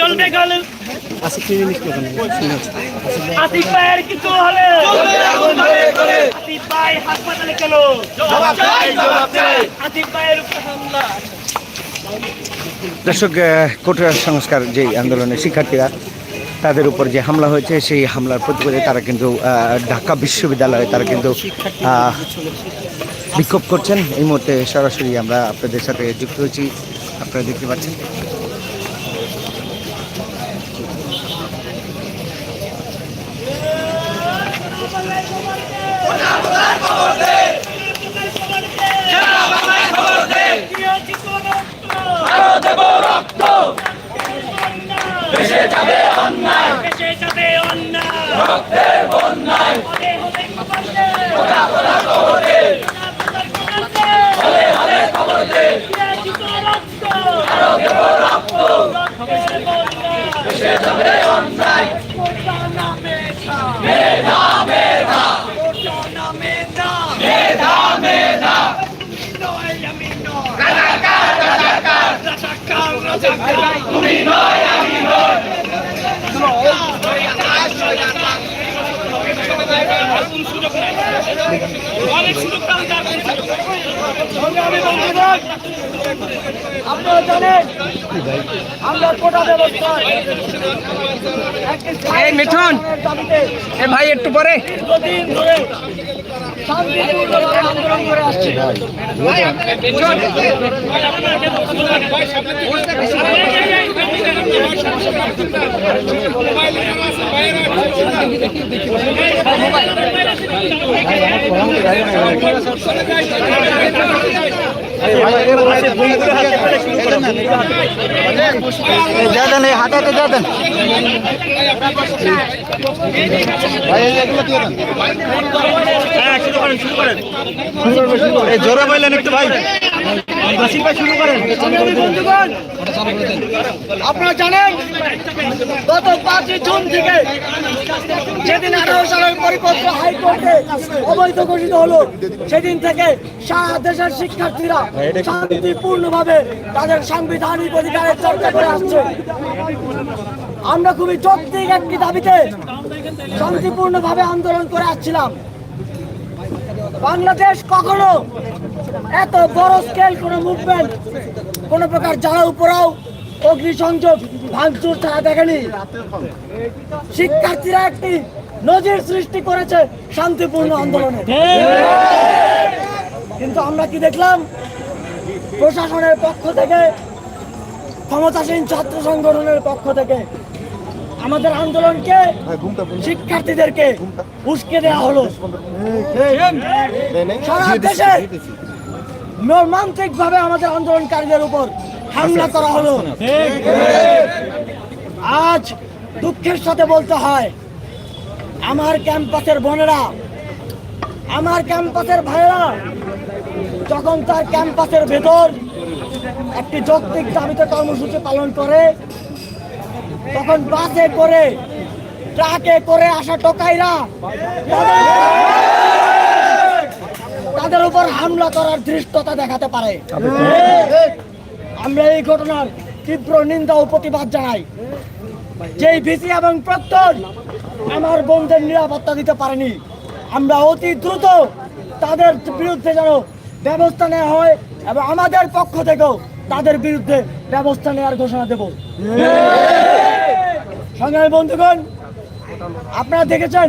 চলবে গেল। আতিক ভাইয়ের কিছু হলে। আতিক ভাই হাসপাতালে গেল। আতিক ভাইয়ের উপরে হামলা। দর্শক আহ, কোটা সংস্কার যে আন্দোলনের শিক্ষার্থীরা তাদের উপর যে হামলা হয়েছে সেই হামলার প্রতিবাদে তারা কিন্তু ঢাকা বিশ্ববিদ্যালয়ে তারা কিন্তু বিক্ষোভ করছেন। এই মুহূর্তে সরাসরি আমরা আপনাদের সাথে যুক্ত হয়েছি। আপনারা দেখতে পাচ্ছেন। দেশে যাবে অন্যায়। দেশে যাবে অন্যায়। রক্তের বন্যায় হলে হলে খবর দে ওরা ওরা খবর দে হলে হলে খবর দে রক্ত আরও দেব রক্ত রক্তের বন্যায় দেশে যাবে অন্যায় কোটা নামে মেধা মেধা কোটা নামে মেধা মেধা মেধা নয় আমি নয় রাজাকার রাজাকার রাজাকার রাজাকার তুমি নয় আমি নয় অনেক সুযোগ আপনারা জানেন আমরা কোটা ব্যবস্থায় এই মিঠুন এ ভাই একটু পরে। দীর্ঘদিন ধরে শান্তিপূর্ণভাবে আন্দোলন করে আসছি। দেন এই হাতাতে দেন। এই জোরে বললেন একটু ভাই। আপনারা জানেন, গত পাঁচই জুন থেকে যেদিন আঠারো সালের পরিপত্র হাইকোর্টে অবৈধ ঘোষিত হলো, সেদিন থেকে সারা দেশের শিক্ষার্থীরা শান্তিপূর্ণভাবে তাদের সাংবিধানিক অধিকারের চর্চা করে আসছে। আমরা খুবই যৌক্তিক একটি দাবিতে শান্তিপূর্ণভাবে আন্দোলন করে আসছিলাম। বাংলাদেশ কখনো এত বড় স্কেল কোনো মুভমেন্ট কোনো প্রকার জ্বালাও পোড়াও, অগ্নিসংযোগ, ভাঙচুর ছাড়া দেখেনি। শিক্ষার্থীরা একটি নজির সৃষ্টি করেছে শান্তিপূর্ণ আন্দোলনে। কিন্তু আমরা কি দেখলাম? প্রশাসনের পক্ষ থেকে, ক্ষমতাসীন ছাত্র সংগঠনের পক্ষ থেকে আমাদের আন্দোলনকে শিক্ষার্থীদেরকে উস্কে দেওয়া হলো। সারা দেশে মর্মান্তিক ভাবে আমাদের আন্দোলনকারীদের উপর হামলা করা হলো। আজ দুঃখের সাথে বলতে হয় আমার ক্যাম্পাসের বোনেরা আমার ক্যাম্পাসের ভাইয়েরা যখন তার ক্যাম্পাসের ভেতর একটি যৌক্তিক দাবিতে কর্মসূচি পালন করে তখন বাসে করে, ট্রাকে করে আসা টোকাইরা তাদের- উপর হামলা করার ধৃষ্টতা দেখাতে পারে। আমরা এই ঘটনার তীব্র নিন্দা ও প্রতিবাদ জানাই। যেই ভিসি এবং প্রত্যয় আমার বোনদের নিরাপত্তা দিতে পারেনি, আমরা অতি দ্রুত তাদের বিরুদ্ধে যেন ব্যবস্থা নেওয়া হয় এবং আমাদের পক্ষ থেকেও তাদের বিরুদ্ধে ব্যবস্থা নেওয়ার ঘোষণা দেব। সংগ্রামী বন্ধুগণ, আপনারা দেখেছেন,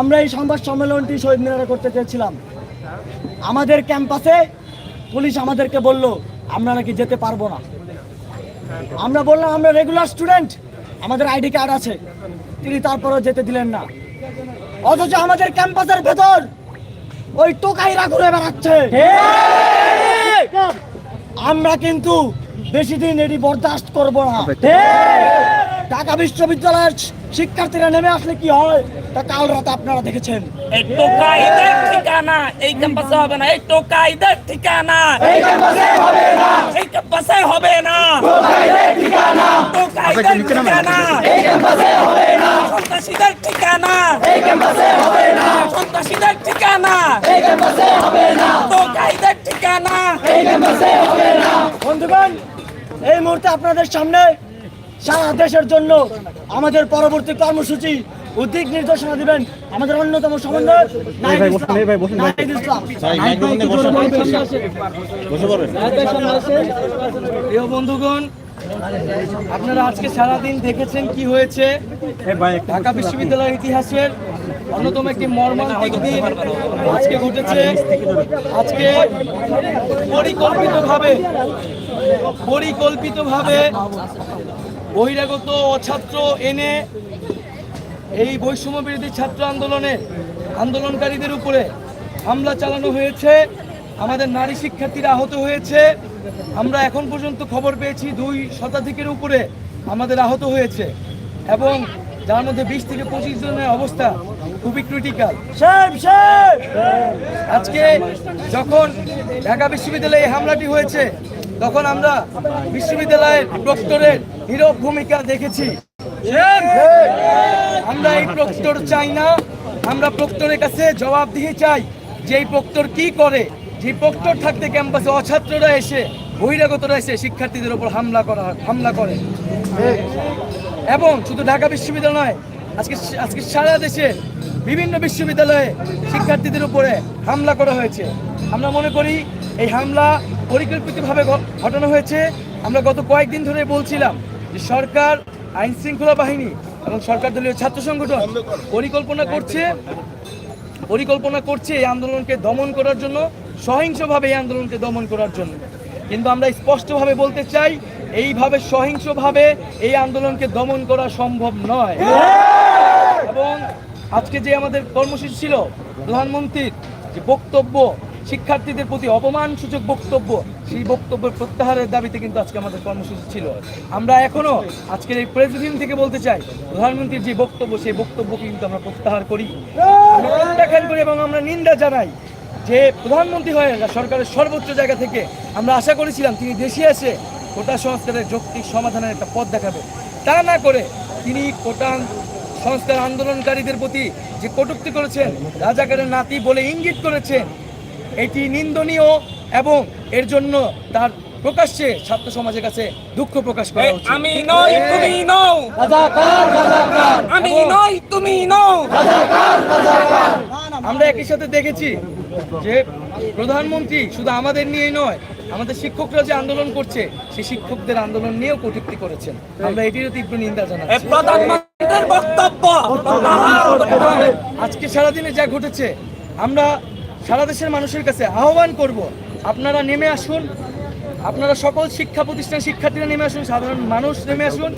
আমরা এই সংবাদ সম্মেলনটি শহীদ মিনারে করতে চেয়েছিলাম। আমাদের ক্যাম্পাসে পুলিশ আমাদেরকে বলল, আমরা নাকি যেতে পারব না। আমরা বললাম, আমরা রেগুলার স্টুডেন্ট আমাদের আইডি কার্ড আছে। তিনি তারপরেও যেতে দিলেন না। অথচ আমাদের ক্যাম্পাসের ভেতর ওই টোকাইরা ঘুরে বেড়াচ্ছে। আমরা কিন্তু বেশি দিন এটি বরদাস্ত করব না। ঢাকা বিশ্ববিদ্যালয়ের শিক্ষার্থীরা নেমে আসলে কি হয়? তা কাল রাতে আপনারা দেখেছেন। এই টোকাইদের ঠিকানা এই ক্যাম্পাসে হবে না। এই টোকাইদের ঠিকানা। এই ক্যাম্পাসে হবে না। এই ক্যাম্পাসে হবে না। টোকাইদের ঠিকানা। টোকাইদের ঠিকানা। এই ক্যাম্পাসে হবে না। সন্ত্রাসীদের ঠিকানা। এই ক্যাম্পাসে হবে না। সন্ত্রাসীদের ঠিকানা। এই ক্যাম্পাসে হবে না। টোকাইদের ঠিকানা। এই ক্যাম্পাসে হবে না। বন্ধুগণ এই মুহূর্তে আপনাদের সামনে সারা দেশের জন্য আমাদের পরবর্তী কর্মসূচি ও দিক নির্দেশনা দিবেন আমাদের অন্যতম সমন্বয় নাহিদ ইসলাম। প্রিয় বন্ধুগণ আপনারা আজকে সারাদিন দেখেছেন কি হয়েছে? ঢাকা বিশ্ববিদ্যালয়ের ইতিহাসের অন্যতম একটি মর্মান্তিক দিন আজকে ঘটেছে। আজকে পরিকল্পিতভাবে পরিকল্পিতভাবে বহিরাগত ছাত্র এনে এই বৈষম্য বিরোধী ছাত্র আন্দোলনে আন্দোলনকারীদের উপরে হামলা চালানো হয়েছে। আমাদের নারী শিক্ষার্থীরা আহত হয়েছে। আমরা এখন পর্যন্ত খবর পেয়েছি দুই শতাধিকের উপরে আমাদের আহত হয়েছে এবং যার মধ্যে বিশ থেকে পঁচিশ জনের অবস্থা খুবই ক্রিটিক্যাল। আজকে যখন ঢাকা বিশ্ববিদ্যালয়ে এই হামলাটি হয়েছে তখন আমরা বিশ্ববিদ্যালয়ের প্রক্টরের নীরব ভূমিকা দেখেছি। আমরা এই প্রক্টর চাই না। আমরা প্রক্টরের কাছে জবাব জবাবদিহি চাই যে এই প্রক্টর কি করে। যে প্রক্টর থাকতে ক্যাম্পাসে অছাত্ররা এসে, বহিরাগতরা এসে শিক্ষার্থীদের ওপর হামলা করা হামলা করে। এবং শুধু ঢাকা বিশ্ববিদ্যালয় নয়, আজকে আজকে সারা দেশে বিভিন্ন বিশ্ববিদ্যালয়ে শিক্ষার্থীদের উপরে হামলা করা হয়েছে। আমরা মনে করি এই হামলা পরিকল্পিতভাবে ঘটানো হয়েছে। আমরা গত কয়েকদিন ধরে বলছিলাম যে সরকার, আইন শৃঙ্খলা বাহিনী এবং সরকার দলীয় ছাত্র সংগঠন পরিকল্পনা করছে। পরিকল্পনা করছে এই আন্দোলনকে দমন করার জন্য, সহিংসভাবে এই আন্দোলনকে দমন করার জন্য। কিন্তু আমরা স্পষ্টভাবে বলতে চাই, এইভাবে সহিংসভাবে এই আন্দোলনকে দমন করা সম্ভব নয়। এবং আজকে যে আমাদের কর্মসূচি ছিল, প্রধানমন্ত্রীর যে বক্তব্য শিক্ষার্থীদের প্রতি অপমানসূচক বক্তব্য। সেই বক্তব্যের প্রত্যাহারের দাবিতে কিন্তু আজকে আমাদের কর্মসূচি ছিল। আমরা এখনও আজকের এই প্রেসিডেন্ট থেকে বলতে চাই, প্রধানমন্ত্রীর যে বক্তব্য, সেই বক্তব্য কিন্তু আমরা প্রত্যাহার করি। আমরা প্রত্যাখ্যান করি এবং আমরা নিন্দা জানাই যে প্রধানমন্ত্রী হয়ে সরকারের সর্বোচ্চ জায়গা থেকে আমরা আশা করেছিলাম তিনি দেশে এসে কোটা সংস্কারের যৌক্তিক সমাধানের একটা পথ দেখাবে। তা না করে তিনি কোটা সংস্কার আন্দোলনকারীদের প্রতি যে কটূক্তি করেছেন, রাজাকারের নাতি বলে ইঙ্গিত করেছেন এটি নিন্দনীয় এবং এর জন্য তার প্রকাশ্যে ছাত্র সমাজের কাছে দুঃখ প্রকাশ করা উচিত আমি নই তুমি নও। রাজাকার, রাজাকার। আমি নই তুমি নও। আমরা একই সাথে দেখেছি যে প্রধানমন্ত্রী শুধু আমাদের নিয়েই নয় আমাদের শিক্ষকরা যে আন্দোলন করছে সেই শিক্ষকদের আন্দোলন নিয়েও কটূক্তি করেছেন। আমরা এটিরও তীব্র নিন্দা জানাচ্ছি। প্রধানমন্ত্রীর বক্তব্য। আজকে সারাদিনে যা ঘটেছে আমরা সারা দেশের মানুষের কাছে আহ্বান করব, আপনারা নেমে আসুন। আপনারা সকল শিক্ষা প্রতিষ্ঠান শিক্ষার্থীরা নেমে আসুন, সাধারণ মানুষ নেমে আসুন।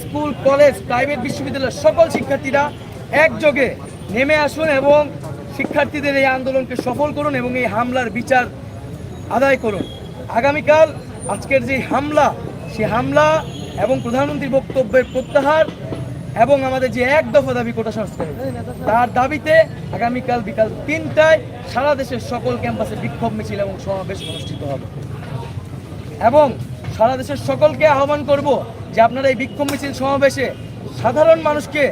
স্কুল, কলেজ, প্রাইভেট বিশ্ববিদ্যালয়ের সকল শিক্ষার্থীরা একযোগে নেমে আসুন এবং শিক্ষার্থীদের এই আন্দোলনকে সফল করুন এবং এই হামলার বিচার আদায় করুন। আগামীকাল আজকের যে হামলা সেই হামলা এবং প্রধানমন্ত্রীর বক্তব্যের প্রত্যাহার এবং আমাদের যে এক দফা দাবি কোটা সংস্কার তার দাবিতে আগামীকাল বিকাল তিনটায় সারা দেশের সকল ক্যাম্পাসে বিক্ষোভ মিছিল এবং সমাবেশ অনুষ্ঠিত হবে। এবং সারা দেশের সকলকে আহ্বান করব যে আপনারা এই বিক্ষোভ মিছিল সমাবেশে সাধারণ মানুষকে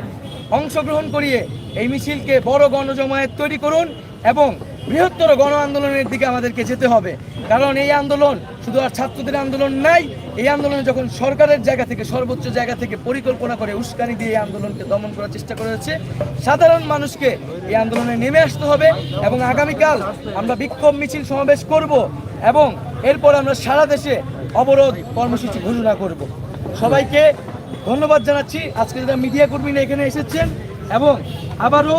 অংশগ্রহণ করিয়ে এই মিছিলকে বড় গণজমায়েত তৈরি করুন এবং বৃহত্তর গণ আন্দোলনের দিকে আমাদেরকে যেতে হবে। কারণ এই আন্দোলন শুধু আর ছাত্রদের আন্দোলন নাই, এই আন্দোলনে যখন সরকারের জায়গা থেকে, সর্বোচ্চ জায়গা থেকে পরিকল্পনা করে উস্কানি দিয়ে এই আন্দোলনকে দমন করার চেষ্টা করা হচ্ছে সাধারণ মানুষকে এই আন্দোলনে নেমে আসতে হবে এবং আগামীকাল আমরা বিক্ষোভ মিছিল সমাবেশ করব এবং এরপর আমরা সারা দেশে অবরোধ কর্মসূচি ঘোষণা করব। সবাইকে ধন্যবাদ জানাচ্ছি। আজকে যারা মিডিয়া কর্মীরা এখানে এসেছেন এবং আবারও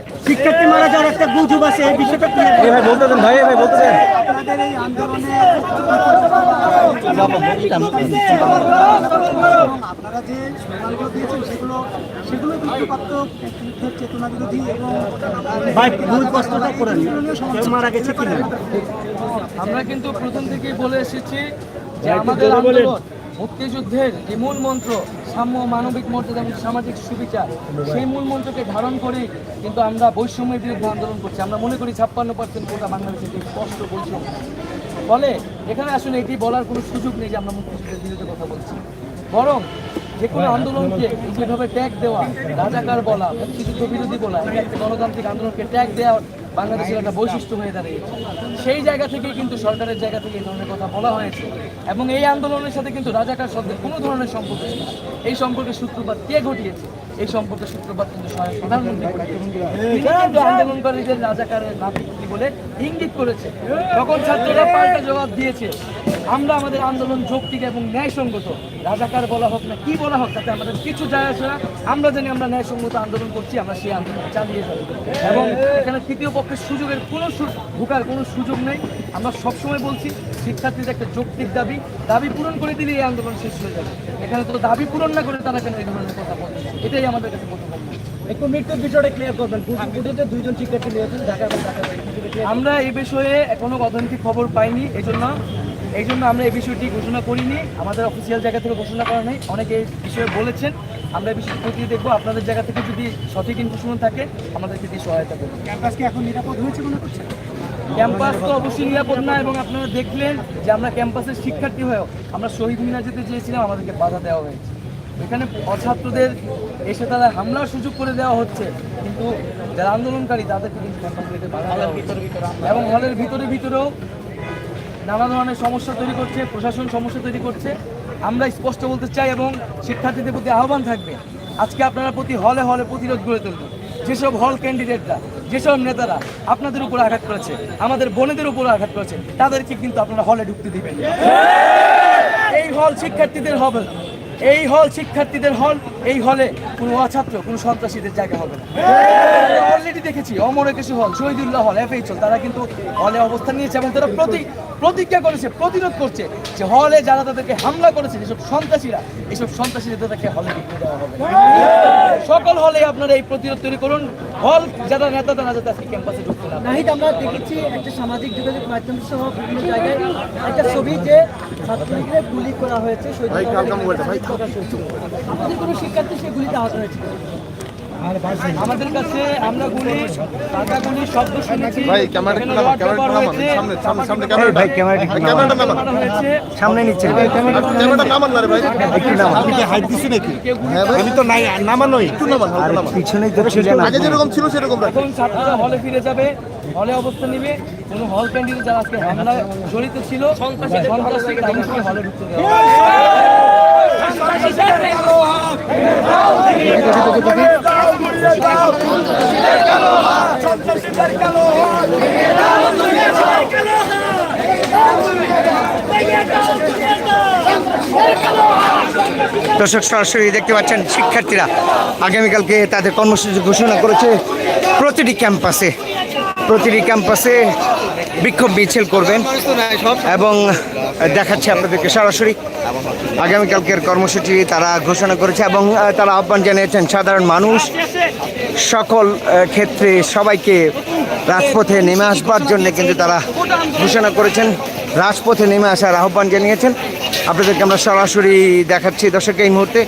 যাওয়ার একটা গুজব আছে এই বিষয়টা কি ভাই বলতে দেন ভাই ভাই বলতে দেন। আপনারা যে স্লোগানগুলো দিয়েছেন সেগুলো সেগুলো বিন্দুপাত্র চেতনা বিরোধী এবং ভাই মূল প্রশ্নটা করেন। কেউ মারা গেছে কিনা? আমরা কিন্তু প্রথম থেকেই বলে এসেছি যে আমাদের আন্দোলন মুক্তিযুদ্ধের যে মূল মন্ত্র সাম্য মানবিক মর্যাদা এবং সামাজিক সুবিচার সেই মূল মন্ত্রকে ধারণ করে কিন্তু আমরা বৈষম্যের বিরুদ্ধে আন্দোলন করছি। আমরা মনে করি ছাপ্পান্ন পার্সেন্ট কোটা বাংলাদেশে স্পষ্ট বৈষম্য। ফলে এখানে আসলে এটি বলার কোনো সুযোগ নেই যে আমরা মুক্তিযুদ্ধের বিরুদ্ধে কথা বলছি। বরং যে কোনো আন্দোলনকে যেভাবে ট্যাগ দেওয়া রাজাকার বলা মুক্তিযুদ্ধ বিরোধী বলা গণতান্ত্রিক আন্দোলনকে ট্যাগ দেওয়া বাংলাদেশের একটা বৈশিষ্ট্য হয়ে দাঁড়িয়েছে। সেই জায়গা থেকেই কিন্তু সরকারের জায়গা থেকে এই ধরনের কথা বলা হয়েছে এবং এই আন্দোলনের সাথে কিন্তু রাজাকার শব্দের কোনো ধরনের সম্পর্ক ছিল এই সম্পর্কের সূত্রপাত কে ঘটিয়েছে? এই সম্পর্কের সূত্রপাত কিন্তু স্বয়ং প্রধানমন্ত্রী কিন্তু আন্দোলনকারীদের রাজাকারের নাতি বলে ইঙ্গিত করেছে। তখন ছাত্ররা পাল্টা জবাব দিয়েছে, আমরা আমাদের আন্দোলন যৌক্তিক এবং ন্যায়সঙ্গত। রাজাকার বলা হোক না কি বলা হোক, তাতে আমাদের কিছু যায় আসে না। আমরা জানি আমরা ন্যায়সঙ্গত আন্দোলন করছি, আমরা সেই আন্দোলন চালিয়ে যাব। এবং এখানে তৃতীয় পক্ষের সুযোগের কোনো ঢোকার কোনো সুযোগ নেই। আমরা সবসময় বলছি শিক্ষার্থীদের একটা যৌক্তিক দাবি। দাবি পূরণ করে দিলে এই আন্দোলন শেষ হয়ে যাবে। এখানে তো দাবি পূরণ না করে তারা কেন এই ধরনের কথা বলে? এটাই আমাদের কাছে প্রথম একটু মৃত্যুর বিষয়টা ক্লিয়ার করবেন। দুইজন শিক্ষার্থী নিয়েছেন ঢাকা এবং ঢাকা আমরা এই বিষয়ে এখনও অথেন্টিক খবর পাইনি এই জন্য এই জন্য আমরা এই বিষয়টি ঘোষণা করিনি। আমাদের অফিসিয়াল জায়গা থেকে ঘোষণা করা নেই। অনেকে এই বিষয়ে বলেছেন। আমরা বিষয়ে খতিয়ে দেখব। আপনাদের জায়গা থেকে যদি সঠিক ইনফরমেশন থাকে আমাদেরকে দিয়ে সহায়তা করবেন। ক্যাম্পাস কি এখন নিরাপদ হয়েছে মনে করছেন ক্যাম্পাস তো অবশ্যই নিরাপদ না এবং আপনারা দেখলেন যে আমরা ক্যাম্পাসের শিক্ষার্থী হয়েও আমরা শহীদ মিনার যেতে চেয়েছিলাম আমাদেরকে বাধা দেওয়া হয়েছে। এখানে অছাত্রদের এসে তারা হামলার সুযোগ করে দেওয়া হচ্ছে কিন্তু যারা আন্দোলনকারী তাদেরকে কিন্তু ক্যাম্পাস যেতে বাধা দেওয়া হচ্ছে। এবং হলের ভিতরে ভিতরেও নানা ধরনের সমস্যা তৈরি করছে প্রশাসন সমস্যা তৈরি করছে। আমরা স্পষ্ট বলতে চাই এবং শিক্ষার্থীদের প্রতি আহ্বান থাকবে। আজকে আপনারা প্রতি হলে হলে প্রতিরোধ গড়ে তুলবেন যেসব হল ক্যান্ডিডেটরা, যেসব নেতারা আপনাদের উপর আঘাত করেছে, আমাদের বোনেদের উপর আঘাত করেছে, তাদেরকে কিন্তু আপনারা হলে ঢুকতে দিবেন। এই হল শিক্ষার্থীদের হবে এই হল শিক্ষার্থীদের হল, এই হলে কোনো অছাত্র, কোনো সন্ত্রাসীদের জায়গা হবে না। অলরেডি দেখেছি অমর একুশে হল, শহীদুল্লাহ হল, এফএইচ হল, তারা কিন্তু হলে অবস্থান নিয়েছে এবং তারা প্রতি প্রতিজ্ঞা করেছে প্রতিরোধ করছে যে হলে যারা তাদেরকে হামলা করেছে যেসব সন্ত্রাসীরা এইসব সন্ত্রাসীদের তাদেরকে হলে ঢুকতে দেওয়া হবে সকল হলে আপনারা এই প্রতিরোধ তৈরি করুন হল যারা নেতা তারা যাতে আজকে ক্যাম্পাসে ঢুকতে না। নাহিদ আমরা দেখেছি একটা সামাজিক যোগাযোগ মাধ্যম সহ বিভিন্ন জায়গায় একটা ছবি যে ছাত্রলীগের গুলি করা হয়েছে। আমাদের কোনো শিক্ষার্থী সে গুলিতে আহত হয়েছে আমাদের কাছে আমরা গুলি টাকা গুলি শব্দ শুনেছি। ভাই, ক্যামেরাটা নামান, ক্যামেরাটা নামান, সামনে, সামনে, সামনে ক্যামেরা ভাই ক্যামেরাটা ক্যামেরাটা নামান। সামনে নিচ্ছে ভাই ক্যামেরাটা নামান না রে ভাই। একটু নামান। আপনি কি হাইট দিছেন নাকি? হ্যাঁ ভাই। আমি তো নাই নামানোই। একটু নামান আর হালকা নামান। পিছনেই তো ছিলেন আগে যেরকম ছিল সেরকম রাখুন এখন ছাত্ররা হলে ফিরে যাবে। হলে অবস্থান নিবে কোনো হল ক্যান্ডিডেট যারা আজকে হামলায় জড়িত ছিল সন্ত্রাসী তাদেরকে হলে ঢুকতে দর্শক সরাসরি দেখতে পাচ্ছেন শিক্ষার্থীরা। আগামীকালকে তাদের কর্মসূচি ঘোষণা করেছে প্রতিটি ক্যাম্পাসে। প্রতিটি ক্যাম্পাসে বিক্ষোভ মিছিল করবেন এবং দেখাচ্ছে আপনাদেরকে সরাসরি। আগামীকালকের কর্মসূচি তারা ঘোষণা করেছে এবং তারা আহ্বান জানিয়েছেন সাধারণ মানুষ সকল ক্ষেত্রে সবাইকে রাজপথে নেমে আসবার জন্য কিন্তু তারা ঘোষণা করেছেন। রাজপথে নেমে আসার আহ্বান জানিয়েছেন। আপনাদেরকে আমরা সরাসরি দেখাচ্ছি। দর্শক, এই মুহূর্তে